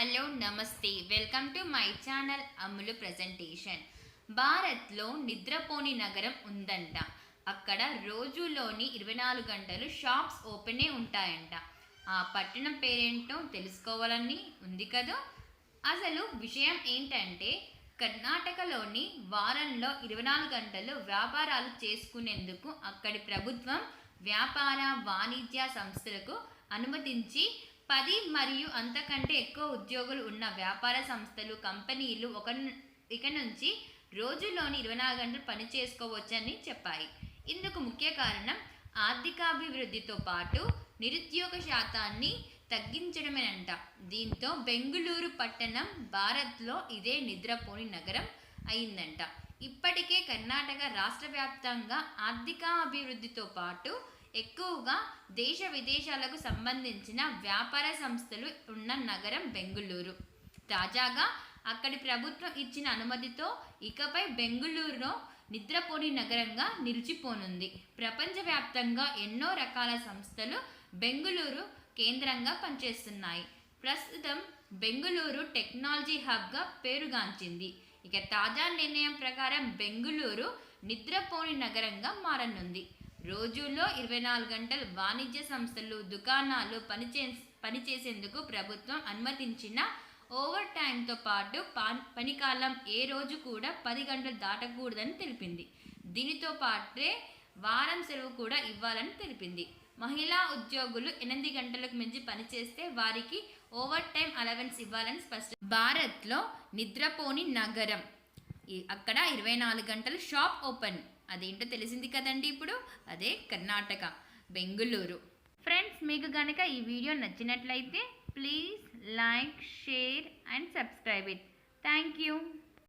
Hello నమస్తే. Welcome to my channel Ammulu presentation. భారత్లో నిద్రపోని నగరం ఉందంట. అక్కడ రోజులోని ఇరవై నాలుగు గంటలు షాప్స్ ఓపెనే ఉంటాయంట. ఆ పట్టణం పేరేంటో తెలుసుకోవాలని ఉంది కదా? అసలు విషయం ఏంటంటే కర్ణాటకలోని వారంలో ఇరవై నాలుగు గంటలు వ్యాపారాలు చేసుకునేందుకు అక్కడి ప్రభుత్వం వ్యాపార వాణిజ్య సంస్థలకు అనుమతించి పది మరియు అంతకంటే ఎక్కువ ఉద్యోగులు ఉన్న వ్యాపార సంస్థలు కంపెనీలు ఒక ఇక నుంచి రోజులోని ఇరవై నాలుగు గంటలు పని చేసుకోవచ్చని చెప్పాయి. ఇందుకు ముఖ్య కారణం ఆర్థికాభివృద్ధితో పాటు నిరుద్యోగ శాతాన్ని తగ్గించడమేనంట. దీంతో బెంగుళూరు పట్టణం భారత్లో ఇదే నిద్రపోని నగరం అయిందంట. ఇప్పటికే కర్ణాటక రాష్ట్ర వ్యాప్తంగా ఆర్థికాభివృద్ధితో పాటు ఎక్కువగా దేశ విదేశాలకు సంబంధించిన వ్యాపార సంస్థలు ఉన్న నగరం బెంగుళూరు. తాజాగా అక్కడి ప్రభుత్వం ఇచ్చిన అనుమతితో ఇకపై బెంగుళూరులో నిద్రపోని నగరంగా నిలిచిపోనుంది. ప్రపంచవ్యాప్తంగా ఎన్నో రకాల సంస్థలు బెంగుళూరు కేంద్రంగా పనిచేస్తున్నాయి. ప్రస్తుతం బెంగుళూరు టెక్నాలజీ హబ్గా పేరుగాంచింది. ఇక తాజా నిర్ణయం ప్రకారం బెంగుళూరు నిద్రపోని నగరంగా మారనుంది. రోజుల్లో ఇరవై నాలుగు గంటలు వాణిజ్య సంస్థలు దుకాణాలు పనిచే పనిచేసేందుకు ప్రభుత్వం అనుమతించిన ఓవర్ టైంతో పాటు పనికాలం ఏ రోజు కూడా పది గంటలు దాటకూడదని తెలిపింది. దీనితో పాటే వారం సెలవు కూడా ఇవ్వాలని తెలిపింది. మహిళా ఉద్యోగులు ఎనిమిది గంటలకు మించి పనిచేస్తే వారికి ఓవర్ టైం అలవెన్స్ ఇవ్వాలని స్పష్టం భారత్లో నిద్రపోని నగరం. అక్కడ ఇరవై నాలుగు గంటలు షాప్ ఓపెన్. అదేంటో తెలిసింది కదండి ఇప్పుడు? అదే కర్ణాటక బెంగుళూరు. ఫ్రెండ్స్ మీకు కనుక ఈ వీడియో నచ్చినట్లయితే please like share and subscribe it thank you